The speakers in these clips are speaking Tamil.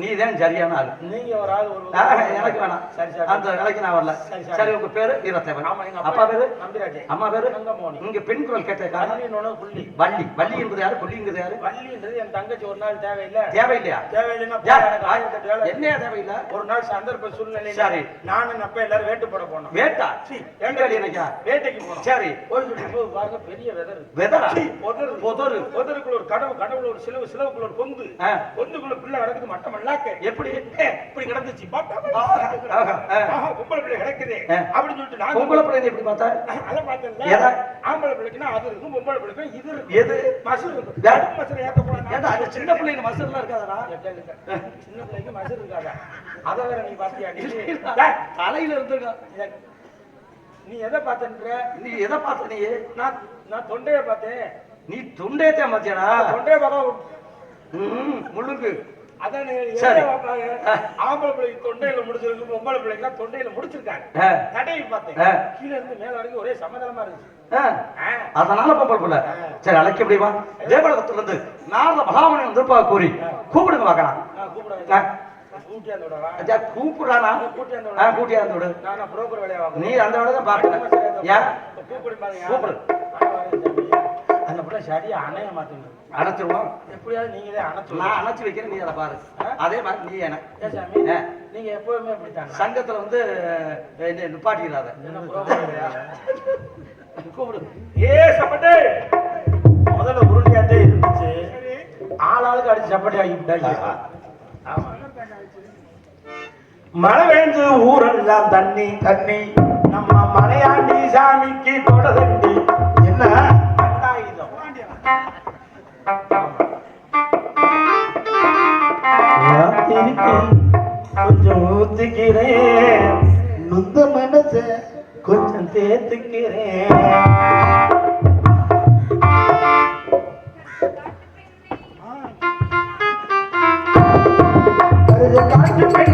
நீ தான் சரியான ஆளு. நீங்க ஒரு ஆள் ஒரு எனக்கு வேணாம். சரி சரி. அந்த வேலைக்கு நான் வரல. சரி, உங்க பேரு? வீரத்தேவன். அப்பா பேரு? அம்மா பேரு? இங்க பெண் குரல் கேட்ட காரணம்? வள்ளி வள்ளி. என்பது யாரு? கொல்லிங்கிறது யாரு? வள்ளின்றது என் தங்கச்சி ஒரு நாள் தேவையில்லை. தேவையில்லையா? தேவையில்லைன்னா என்ன தேவையில்லை? ஒரு நாள் சந்தர்ப்ப சூழ்நிலை சரி. நானும் அப்ப எல்லாரும் வேட்டு போட போனோம். வேட்டா? வேலை எனக்கா வேட்டைக்கு போனோம். சரி. பாருங்க பெரிய வெதர். வெதரா? பொதரு. பொதரு. பொதருக்குள்ள ஒரு கடவு கடவுள் ஒரு சிலவு சிலவுக்குள்ள ஒரு பொந்து. பொந்துக்குள்ள பிள்ளை கிடக்குது மட்டம் மல்லாக்க எப்படி இப்படி கிடந்துச்சு பொம்பளை பிள்ளை கிடக்குது. அப்படின்னு சொல்லிட்டு நான் பொம்பளை பிள்ளை எப்படி பார்த்தா? அதான் பார்த்தேன்ல. எதா? ஆம்பளை பிள்ளைக்குன்னா அது இருக்கும் பொம்பளை பிள்ளைக்கும் இது இருக்கும். எது? மசூர் இருக்கும். மசூர் ஏண்டா அது சின்ன பிள்ளைங்க மசூர்லாம் இருக்காதடா? சின்ன பிள்ளைக்கு மசூர் இருக்காதா? அத வேற நீ டேய், தலையில இருந்துங்க இத- நீ எதை பார்த்தன்ற? நீ எதை பார்த்த நீ? நான் நான் தொண்டையை பார்த்தேன். நீ துண்டேத்தே மாத்தியாடா தொண்டையை பார்த்தா ம், ஆம்பளை பிள்ளைக்கு தொண்டையில முடிச்சிருக்கு பொம்பளை பிள்ளைக்கு தொண்டையில முடிச்சிருக்காங்க. ஆ, தடையை பார்த்தேன். கீழ இருந்து மேல வரைக்கும் ஒரே சமதளமா இருந்துச்சு. அதனால பொம்பளை பிள்ளை. சரி அழைக்க முடியுமா? தேவலகத்துல இருந்து நாரத மகாமணி கூறி கூப்பிடுங்க பார்க்கலாம். நான் கூப்பிடுறேன் வேலையை வாங்க நீ அந்த விட தான் பாருங்க. கூப்பிடு. அந்த பிள்ளை சரியா அணைய மாட்டேங்குது அணைச்சிருவோம். எப்படியாவது நீங்களே அணைச்சு நான் அணைச்சு வைக்கிறேன் நீ அதை பாரு. அதே மாதிரி நீ என்ன சாமி. நீங்க எப்பவுமே இப்படித்தாங்க சங்கத்துல வந்து வேலையா கூப்பிடு. ஏ சப்பட்டே! முதல்ல உருண்டையாட்டே இருந்துச்சு. ஆளாளுக்கு அடிச்சு சப்பட்டி ஆகிட்டாங்க. மழை பெஞ்சு ஊரெல்லாம் தண்ணி தண்ணி. நம்ம மலையாண்டி சாமிக்கு தொட தண்ணி. என்ன? கொஞ்சம் ஊத்திக்கிறேன் நுந்த மனச கொஞ்சம் தேத்துக்கிறேன் கருத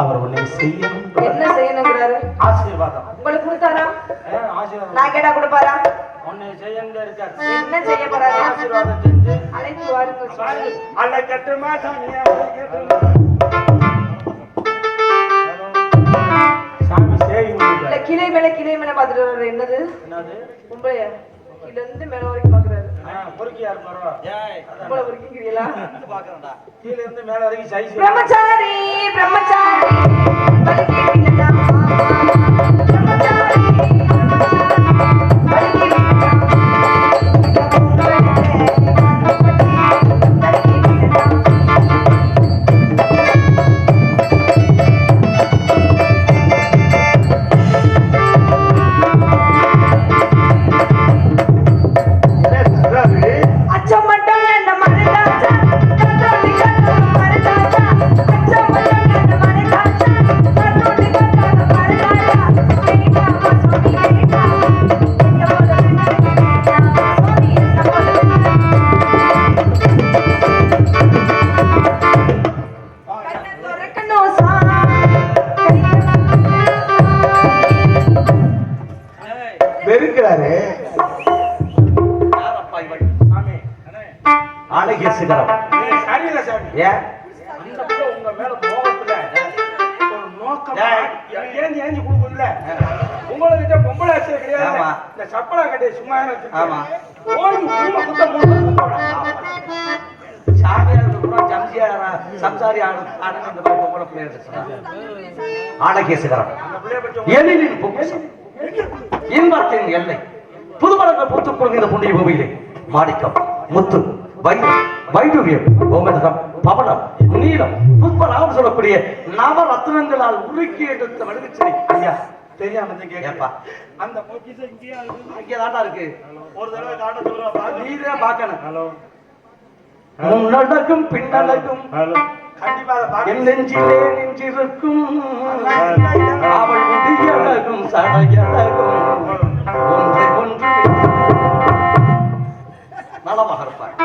அவர் உன்னை செய்யணும் என்ன செய்யணுங்கிறாரு? ஆசீர்வாதம். உங்களுக்கு கொடுத்தாரா? ஆசீர்வாதம். நான் கேட்டா கொடுப்பாரா? உன்னை செய்யணும் இருக்காரு. என்ன செய்ய போறாரு? ஆசீர்வாதம் செஞ்சு. அழைத்து வாருங்கள் சுவாமி. அல்ல கட்டுமா சாமி சாமி இல்ல முடியல கிளை மேல கிளை மேல பாத்துட்டு என்னது? என்னது? பொம்பளைய கீழ இருந்து மேல வரைக்கும் பொறுக்கியா இருப்பாரோ? ஏய். பொம்பளை வரைக்கும் பாக்குறேன்டா கீழ இருந்து மேல வரைக்கும் சைஸ் பிரம்மச்சாரி பிரம்மச்சாரி. எழிலின் பொக்கிஷம் இன்பத்தின் எல்லை. புதுமரங்கள் பூத்துக் கொள்கிற புண்ணிய பூமியிலே. மாணிக்கம் முத்து வைரம் வைடூரியம் கோமதகம் பவளம் நீலம் புஷ்பராகம் சொல்லக்கூடிய நவரத்னங்களால் உருக்கி எடுத்த வடிவச்சினை ஐயா. தெரியாம கேட்கப்பா ஏப்பா அந்த பொக்கிஷம் இங்கேயே இருக்குது. அங்கே தாண்டா இருக்கு. ஒரு தடவை சொல்லுவா நீதான் பார்க்கணும். ஹலோ. என் பார்க்க நெஞ்சிலே நின்றிருக்கும். அவள் முடியழகும் சடையழகும். ஒன்றை ஒன்று. நலமாக இருப்பார்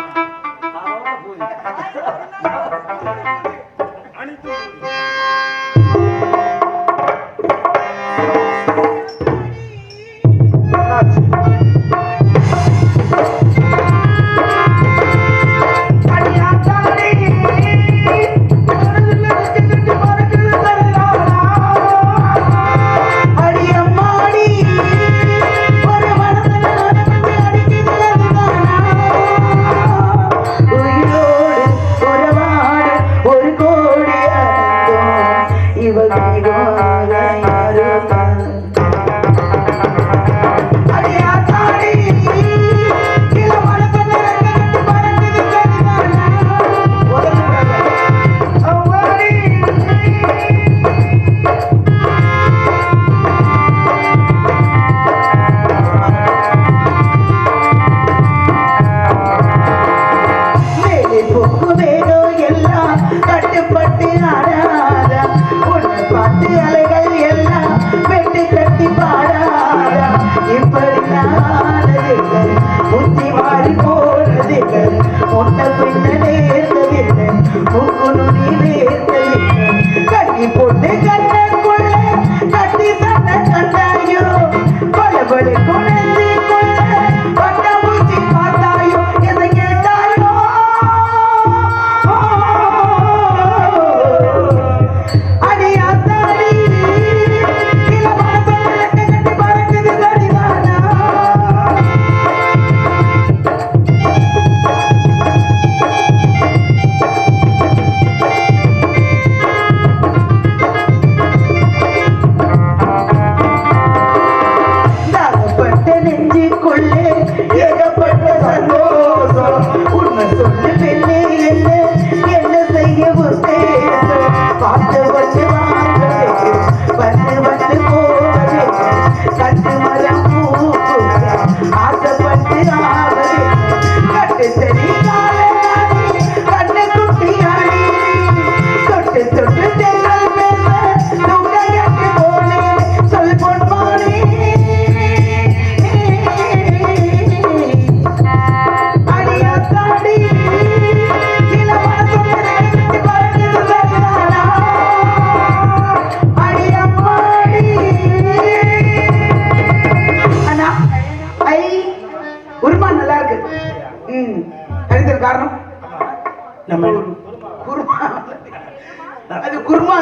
முன்ன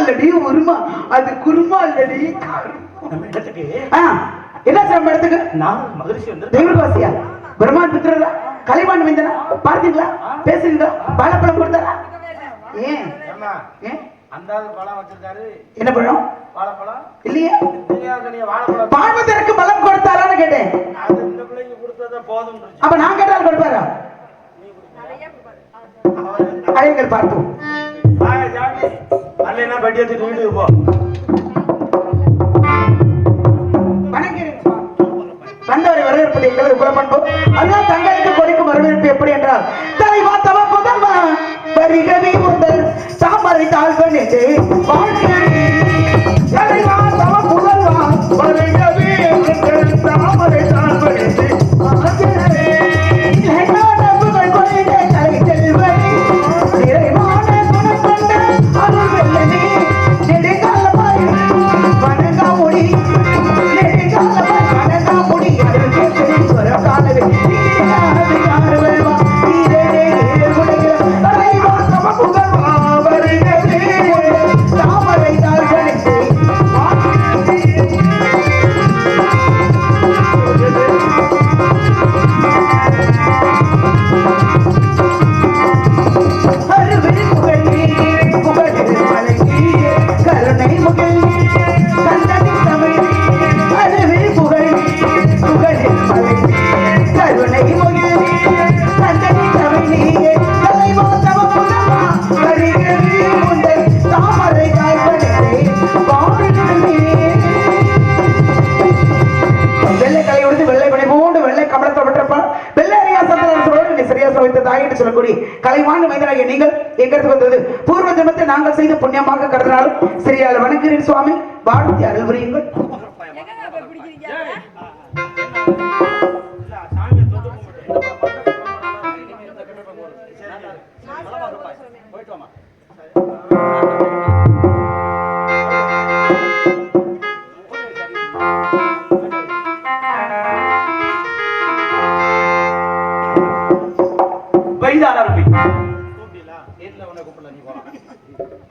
இல்லடி உருமா. அது குருமா இல்லடி. நம்ம இடத்துக்கு என்ன சார் இடத்துக்கு? நான் மகிழ்ச்சி வந்து தெய்வவாசியா? பிரம்மான் பித்திரரா? கலைவாணி மைந்தனா? பார்த்தீங்களா? பேசுறீங்களா? வாழைப்பழம் கொடுத்தாரா? ஏன்? ஏன் அந்த ஆளு பழம் வச்சிருக்காரு. என்ன பழம்? வாழைப்பழம். இல்லையே. பார்வதற்கு பலம் கொடுத்தாரான்னு கேட்டேன். அது இந்த பிள்ளைக்கு கொடுத்தத போதும் அப்ப நான் கேட்டால் கொடுப்பாரா பார்த்தோம் வாங்க பட்டி எடுத்துட்டு வீட்டுக்கு போ. வணங்குகிறேன் வரவேற்பது எங்களது தங்களுக்கு கொடுக்கும் வரவேற்பு எப்படி என்றால் தலைவா தவ புதல்வா வருகவே முதல் தாமரை தாழ்வனே வாழ்கிறேன் பூர்வ ஜென்மத்தை நாங்கள் செய்த புண்ணியமாக கருதினாலும் சரியால் வணங்குகிறேன் சுவாமி. வாழ்த்தி அருள் புரியுங்கள். வைதாரம்பி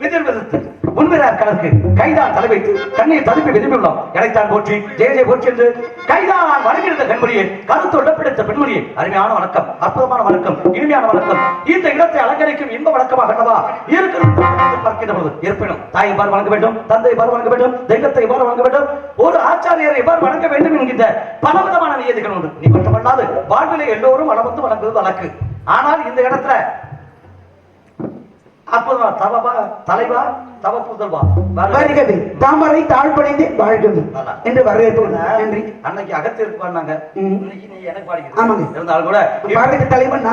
விதிர் விதித்து உண்மையார் கணக்கு. கைதான் தலை வைத்து கண்ணீர் ததுப்பி விரும்பியுள்ளோம் எனைத்தான் போற்றி ஜெய ஜெய போற்றி என்று கைதான் வணங்கியிருந்த கண்மணியே கருத்தொட பிடித்த பெண்மணியே அருமையான வணக்கம் அற்புதமான வணக்கம் இனிமையான வணக்கம். இந்த இடத்தை அலங்கரிக்கும் இன்ப வணக்கமாக அல்லவா? இருக்கிறது பார்க்கின்ற இருப்பினும் தாய் எவ்வாறு வணங்க வேண்டும் தந்தை எவ்வாறு வணங்க வேண்டும் தெய்வத்தை எவ்வாறு வணங்க வேண்டும். ஒரு ஆச்சாரியரை எவ்வாறு வணங்க வேண்டும் என்கின்ற பலவிதமான நியதிகள் உண்டு. நீ மட்டுமல்லாது வாழ்விலை எல்லோரும் வளம் வந்து வணங்குவது வழக்கு. ஆனால் இந்த இடத்துல அற்புதமா தவபா தலைவா தவ புதல்வா வருகவே தாமரை தாழ்படைந்து வாழ்கவே என்று வரவேற்பு நன்றி. அன்னைக்கு அகத்திற்கு பாடினாங்க. இன்னைக்கு நீ எனக்கு ஆமாங்க. பாடிக்கிறேன் இருந்தாலும் கூட பாடலுக்கு தலைவன்